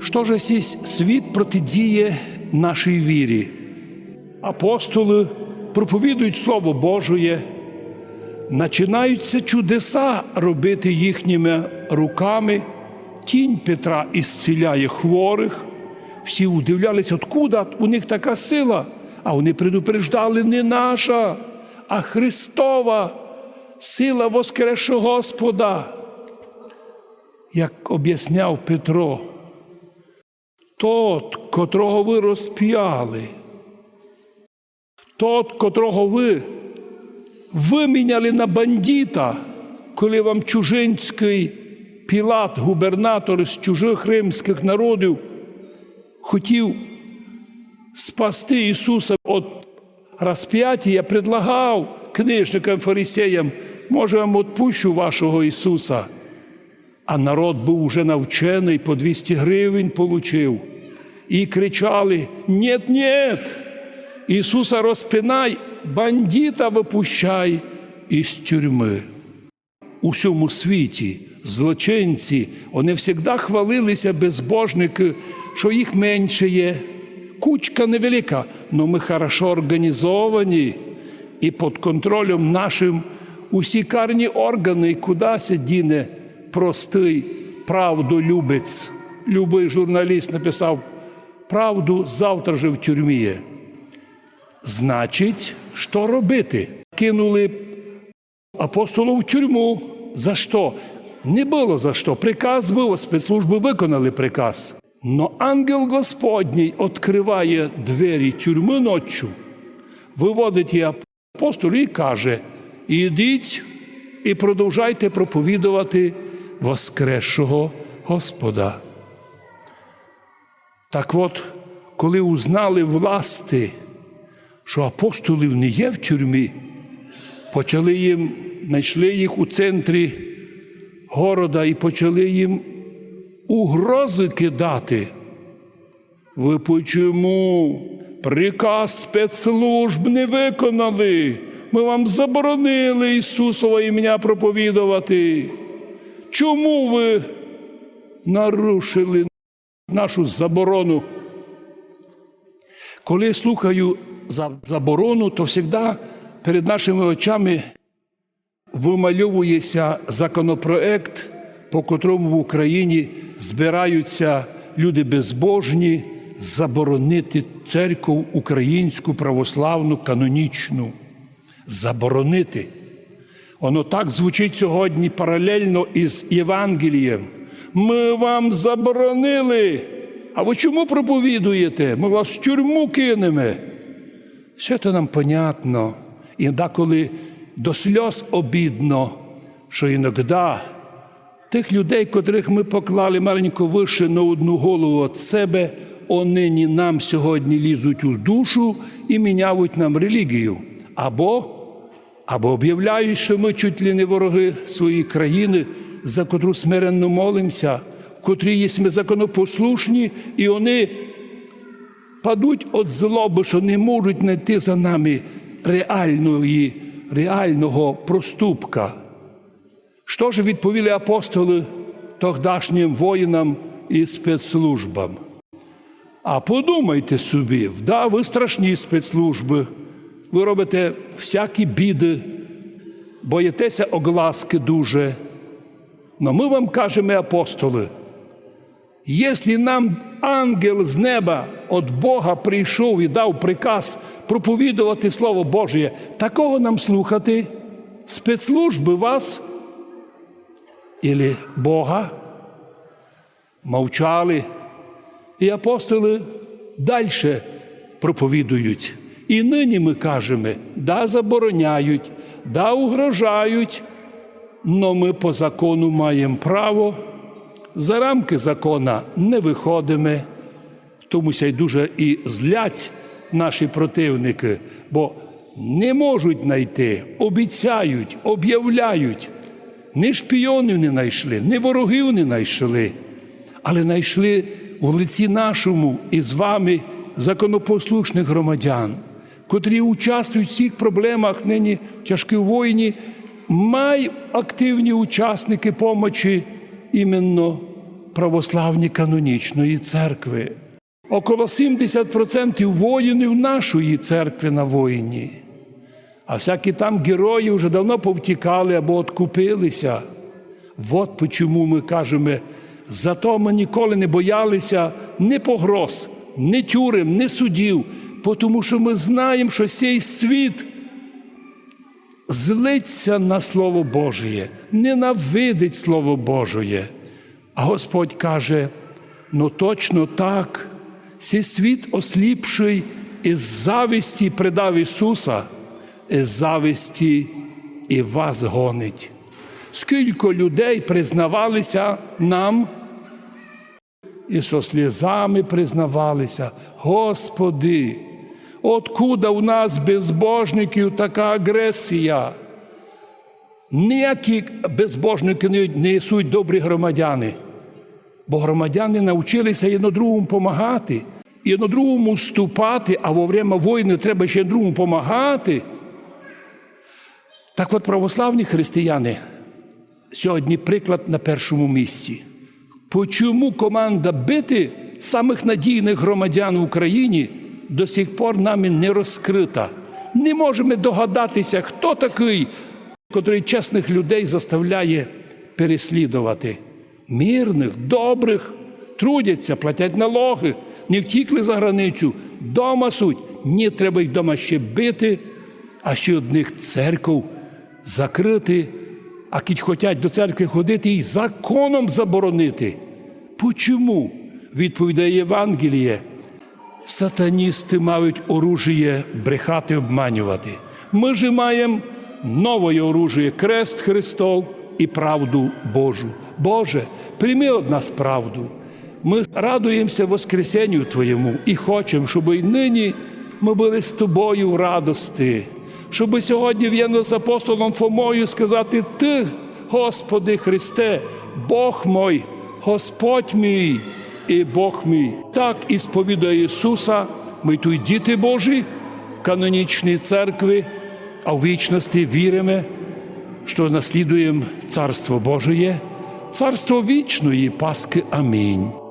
Що ж сісь світ протидіє нашій вірі? Апостоли проповідують Слово Божоє, починаються чудеса робити їхніми руками. Тінь Петра ісціляє хворих. Всі удивлялися, откуда у них така сила. А вони предупреждали не наша, а Христова сила воскресшого Господа. Як об'ясняв Петро, тот, котрого ви розп'яли, тот, котрого ви виміняли на бандита, коли вам чужинський Пілат, губернатор з чужих римських народів, хотів спасти Ісуса від розп'яття, предлагав книжникам фарисеям, може, вам відпущу вашого Ісуса. А народ був уже навчений, по 200 гривень получив. І кричали: «Нєт, нєт! Ісуса розпинай, бандита випущай із тюрми. У всьому світі злочинці, вони завжди хвалилися безбожники, що їх менше є. Кучка невелика, але ми хорошо організовані і під контролем нашим усі карні органи, куди се діне простий правдолюбець. Любий журналіст написав правду завтра же в тюрмі. Значить, що робити? Кинули апостолу в тюрму. За що? Не було за що. Приказ був, спецслужби виконали приказ. Но ангел Господній відкриває двері тюрми ночі, виводить її апостолу і каже: ідіть і продовжайте проповідувати Воскресшого Господа. Так от, коли узнали власти, що апостолів не є в тюрмі, почали їм, знайшли їх у центрі города і почали їм угрози кидати. Ви почому приказ спецслужб не виконали? Ми вам заборонили Ісусове ім'я проповідувати. Чому ви нарушили нашу заборону? Коли слухаю заборону, то завжди перед нашими очами вимальовується законопроект, по котрому в Україні збираються люди безбожні заборонити церкву українську православну канонічну. Заборонити. Воно так звучить сьогодні паралельно із Євангелієм. Ми вам заборонили. А ви чому проповідуєте? Ми вас в тюрму кинемо. Все це нам понятно. І деколи до сльоз обідно, що іноді тих людей, котрих ми поклали маленько вище на одну голову від себе, онині нам сьогодні лізуть у душу і міняють нам релігію. Або, або об'являють, що ми чуть ли не вороги своєї країни, за котру смиренно молимося, в котрій є ми законопослушні, і вони падуть від злоби, що не можуть знайти за нами реальної, реального проступка. Що ж відповіли апостоли тогдашнім воїнам і спецслужбам? А подумайте собі, да, ви страшні спецслужби, ви робите всякі біди, боїтеся огласки дуже. Но ми вам кажемо, апостоли, якщо нам ангел з неба від Бога прийшов і дав приказ проповідувати Слово Боже, такого нам слухати, спецслужби вас или Бога мовчали. І апостоли далі проповідують. І нині ми кажемо, да забороняють, да угрожають, но ми по закону маємо право, за рамки закона не виходимо, томуся й дуже і злять наші противники, бо не можуть знайти, обіцяють, об'являють. Ні шпіонів не знайшли, ні ворогів не знайшли, але знайшли у лиці нашому і з вами законопослушних громадян, котрі участвують в цих проблемах нині тяжкій війні, активні учасники помочі іменно православні канонічної церкви. Около 70% воїнів нашої церкви на воїні. А всякі там герої вже давно повтікали або откупилися. От чому ми кажемо, зато ми ніколи не боялися ні погроз, ні тюрем, ні судів, тому що ми знаємо, що цей світ злиться на Слово Божє, ненавидить Слово Божє. А Господь каже: ну точно так, цей світ осліпший із зависті предав Ісуса, із зависті і вас гонить. Скільки людей признавалися нам, і со слізами признавалися, Господи, откуда у нас безбожників така агресія? Ніякі безбожники не несуть добрі громадяни, бо громадяни навчилися одно другому допомагати, і другому ступати, а во время війни треба ще другому допомагати. Так от православні християни сьогодні приклад на першому місці. Почому команда бити самих надійних громадян в Україні до сих пор нами не розкрита? Не можемо догадатися, хто такий, котрий чесних людей заставляє переслідувати. Мирних, добрих, трудяться, платять налоги, не втікли за границю, дома суть. Ні, треба їх дома ще бити, а ще одних церков закрити, а кіть хочуть до церкви ходити і законом заборонити. Почому? Відповідає Євангеліє. Сатаністи мають оружіє брехати, обманювати. Ми ж маємо нове оружіє крест Христов і правду Божу. Боже, прийми од нас правду. Ми радуємося Воскресенню Твоєму і хочемо, щоб і нині ми були з тобою в радості, щоб сьогодні в'єдно з апостолом Фомою сказати: Ти, Господи Христе, Бог мой, Господь мій і Бог мій. Так і сповідує Ісуса, ми тут діти Божі в канонічній церкві, а в вічності віримо, що наслідуємо Царство Божеє, Царство вічної Паски. Амінь.